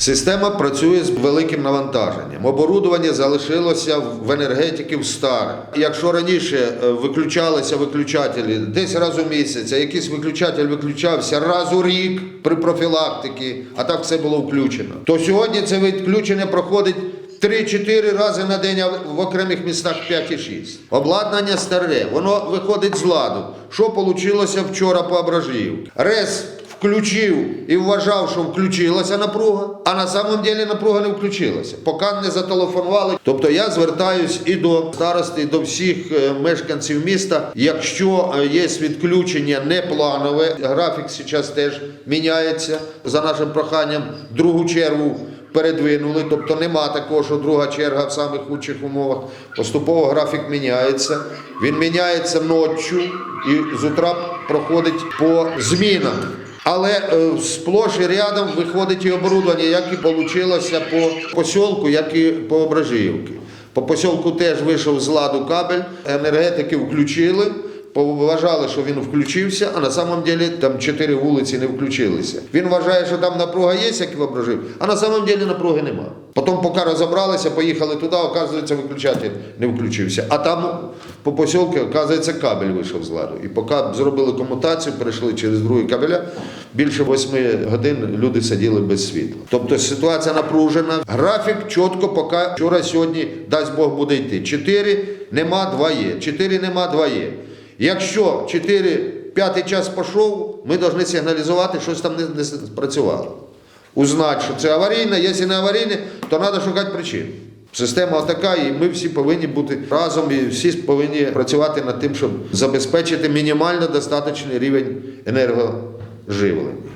Система працює з великим навантаженням. Оборудування залишилося в енергетиків старе. Якщо раніше е, виключалися виключателі десь раз у місяць, а якийсь виключатель виключався раз у рік при профілактиці, а так все було включено, то сьогодні це відключення проходить 3-4 рази на день, а в окремих містах 5 і 6. Обладнання старе, воно виходить з ладу. Що вийшло вчора по Абражіївці? РЕС включив і вважав, що включилася напруга, а на самом деле напруга не включилася, поки не зателефонували. Тобто я звертаюсь і до старости, і до всіх е, мешканців міста. Якщо е, є відключення непланове, графік зараз теж міняється за нашим проханням. Другу чергу передвинули, тобто нема такого, що друга черга в самих худших умовах. Поступово графік міняється. Він міняється ночі і з утра проходить по змінам. Але е, сплош і рядом виходить і оборудовання, як і вийшло по посілку, як і по Ображіївці. По посілку теж вийшов з ладу кабель, енергетики включили, вважали, що він включився, а на самом деле там чотири вулиці не включилися. Він вважає, що там напруга є, як і ображив, а на самом деле напруги нема. Потім, поки розібралися, поїхали туди, оказується, виключатель не включився. А там по посілку, оказується, кабель вийшов з ладу. І поки зробили комутацію, перейшли через другий кабеля, більше восьми годин люди сиділи без світла. Тобто ситуація напружена. Графік чітко, поки вчора, сьогодні, дасть Бог буде йти. Чотири нема, два є. Чотири нема, два є. Якщо 4-5 час пішов, ми повинні сигналізувати, що щось там не, спрацювало. Узнати, що це аварійне, якщо не аварійне, то треба шукати причину. Система така, і ми всі повинні бути разом, і всі повинні працювати над тим, щоб забезпечити мінімально достаточний рівень енергоживлення.